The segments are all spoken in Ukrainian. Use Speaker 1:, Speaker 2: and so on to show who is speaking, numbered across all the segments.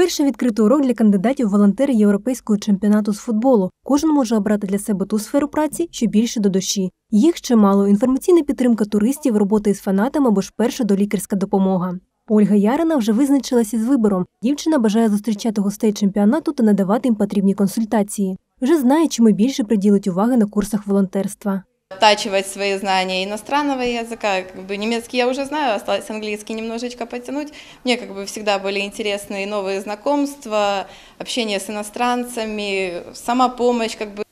Speaker 1: Вперше відкрито урок для кандидатів волонтери європейського чемпіонату з футболу. Кожен може обрати для себе ту сферу праці, що більше до душі. Їх чимало: інформаційна підтримка туристів, робота із фанатами або ж перша долікарська допомога. Ольга Ярина вже визначилася з вибором. Дівчина бажає зустрічати гостей чемпіонату та надавати їм потрібні консультації. Вже знає, чому більше приділить уваги на курсах волонтерства
Speaker 2: оттачивать свои знания иностранного языка. Как бы немецкий я уже знаю, осталось английский немножечко потянуть. Мне как бы всегда были интересны и новые знакомства, общение с иностранцами, самопомощь, как бы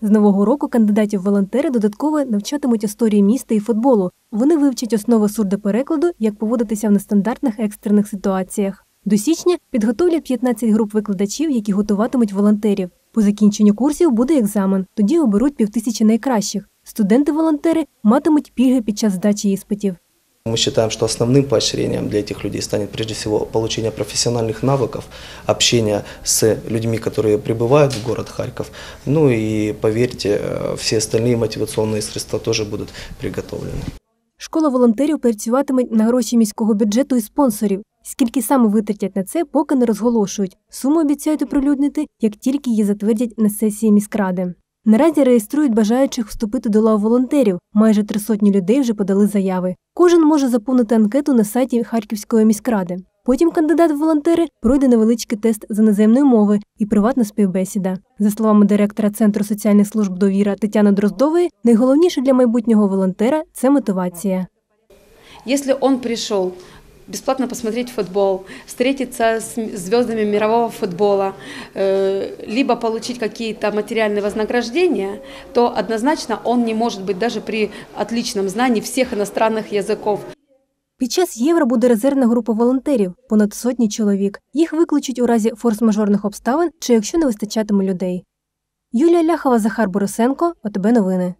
Speaker 1: З нового року кандидатів в волонтери додатково навчатимуть історії міста і футболу. Вони вивчать основи сурдоперекладу, як поводитися в нестандартних екстрених ситуаціях. До січня підготовлять 15 груп викладачів, які готуватимуть волонтерів. По закінченню курсів буде екзамен. Тоді оберуть півтисячі найкращих. Студенти-волонтери матимуть пільги під час здачі іспитів.
Speaker 3: Мы считаем, что основным поощрением для этих людей станет прежде всего получение профессиональных навыков, общение с людьми, которые прибывают в город Харьков. Ну и поверьте, э, все остальные мотивационные средства тоже будут приготовлены.
Speaker 1: Школа волонтерів працюватиме на гроші міського бюджету і спонсорів. Скільки саме витратять на це, поки не розголошують. Суму обіцяють оприлюднити, як тільки її затвердять на сесії міськради. Наразі реєструють бажаючих вступити до лав волонтерів. Майже три сотні людей вже подали заяви. Кожен може заповнити анкету на сайті Харківської міськради. Потім кандидат в волонтери пройде невеличкий тест з іноземної мови і приватна співбесіда. За словами директора Центру соціальних служб довіра Тетяни Дроздової, найголовніше для майбутнього волонтера це мотивація.
Speaker 4: Если он пришел бесплатно посмотреть футбол, встретиться с м- звездами мирового футбола, э, либо получить какие-то материальные вознаграждения, то однозначно он не может быть даже при отличном знании всех иностранных языков.
Speaker 1: Під час євро буде резервна група волонтерів понад сотні чоловік. Їх викличуть у разі форс-мажорних обставин чи якщо не вистачатиме людей. Юлія Ляхова, Захар Борисенко, ОТБ новини.